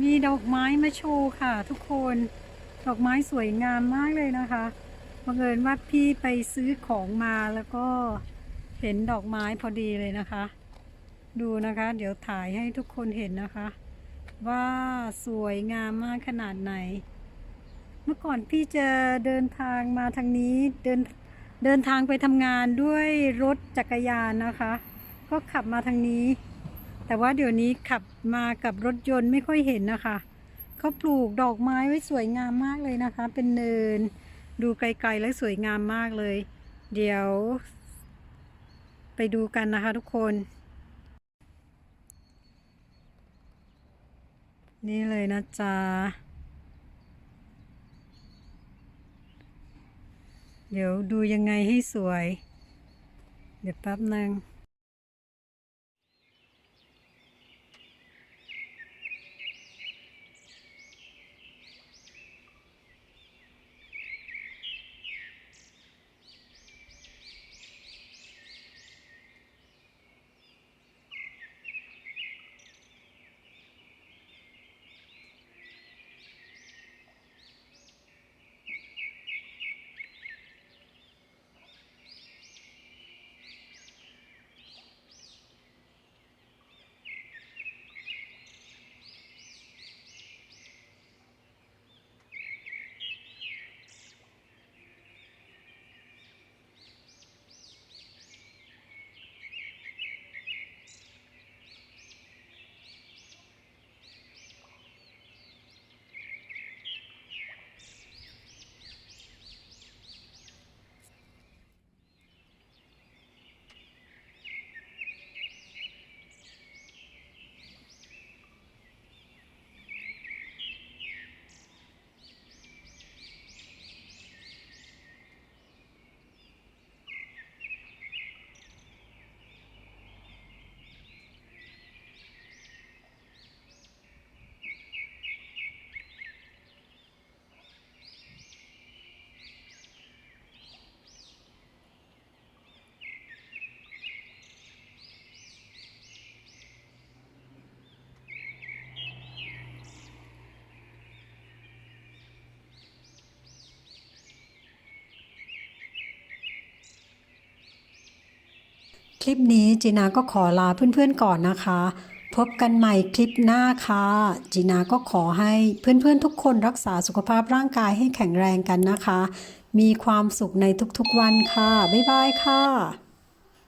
มีดอกไม้มาโชว์ค่ะ ทุกคน ดอกไม้สวยงามมากเลยนะคะบังเอิญว่าพี่ไปซื้อของมาแล้วก็เห็นดอกไม้พอดีเลยนะคะ ดูนะคะ เดี๋ยวถ่ายให้ทุกคนเห็นนะคะ ว่าสวยงามมากขนาดไหน เมื่อก่อนพี่จะเดินทางมาทางนี้เดินเดินทางไปทำงานด้วยรถจักรยานนะคะ ก็ขับมาทางนี้ แต่ว่าเดี๋ยวนี้ขับมากับรถยนต์ไม่ค่อยเห็นนะคะ เขาปลูกดอกไม้ไว้สวยงามมากเลยนะคะ เป็นเนิน ดูไกลๆแล้วสวยงามมากเลย เดี๋ยว ไปดูกันนะคะทุกคน นี่เลยนะจ๊ะเดี๋ยวดูยังไงให้สวย เดี๋ยวแป๊บหนึ่ง คลิปนี้จีนาก็ขอลาเพื่อนๆก่อนนะคะ พบกันใหม่คลิปหน้าค่ะจีนาก็ขอให้เพื่อนๆทุกคนรักษาสุขภาพร่างกายให้แข็งแรงกันนะคะ มีความสุขในทุกๆวันค่ะ บ๊ายบายค่ะ